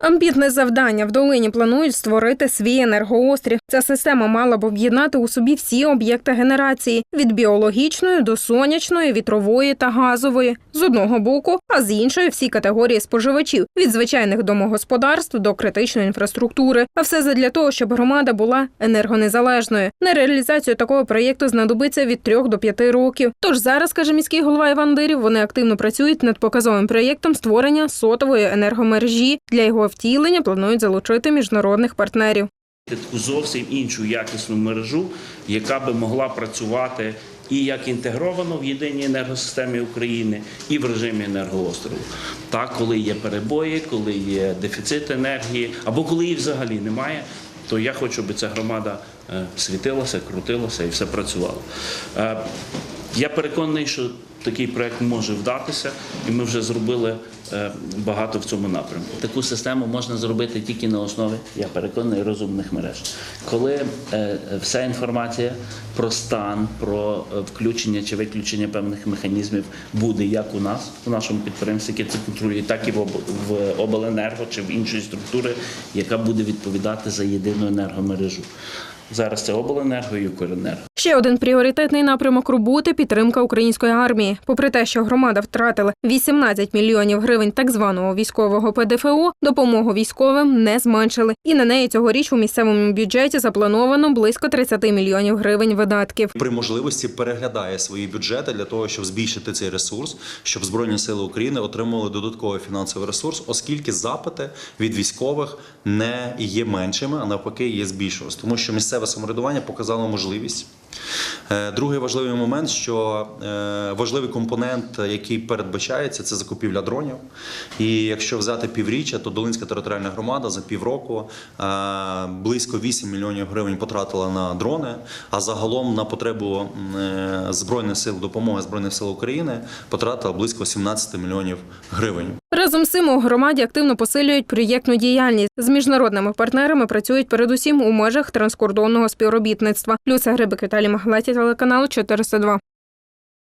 Амбітне завдання в долині планують створити свій енергоострів. Ця система мала б об'єднати у собі всі об'єкти генерації від біологічної до сонячної, вітрової та газової з одного боку, а з іншої всі категорії споживачів від звичайних домогосподарств до критичної інфраструктури. А все задля того, щоб громада була енергонезалежною. На реалізацію такого проєкту знадобиться від трьох до п'яти років. Тож зараз, каже міський голова Іван Дирів, вони активно працюють над показовим проєктом створення сотової енергомережі. Для його втілення планують залучити міжнародних партнерів. таку зовсім іншу якісну мережу, яка би могла працювати і як інтегровано в єдиній енергосистемі України, і в режимі енергоострову. Так, коли є перебої, коли є дефіцит енергії, або коли її взагалі немає, то я хочу, щоб ця громада е, світилася, крутилася і все працювало. Е, Я переконаний, що такий проект може вдатися, і ми вже зробили багато в цьому напрямку. Таку систему можна зробити тільки на основі, я переконаний, розумних мереж. Коли е, вся інформація про стан, про е, включення чи виключення певних механізмів буде як у нас, у нашому підприємстві, яке це контролює, так і в в обленерго чи в іншої структури, яка буде відповідати за єдину енергомережу. Зараз це обленерго і Укренерго. Ще один пріоритетний напрямок роботи підтримка української армії. Попри те, що громада втратила 18 мільйонів гривень так званого військового ПДФО, допомогу військовим не зменшили. І на неї цьогоріч у місцевому бюджеті заплановано близько 30 мільйонів гривень видатків. при можливості переглядає свої бюджети для того, щоб збільшити цей ресурс, щоб Збройні Сили України отримали додатковий фінансовий ресурс, оскільки запити від військових не є меншими, а навпаки, є збільшувалися. Тому що місцеве самоврядування показало можливість. Е, Другий важливий момент, що е, важливий компонент, який передбачається, це закупівля дронів. І якщо взяти півріччя, то Долинська територіальна громада за півроку е, близько 8 мільйонів гривень потратила на дрони, а загалом на потребу е, збройних сил допомоги збройних сил України потратила близько 17 мільйонів гривень. Разом з цим у громаді активно посилюють проєктну діяльність. З міжнародними партнерами працюють передусім у межах транскордонного співробітництва. Люся Грибик, Віталій Маглеті, телеканал 402.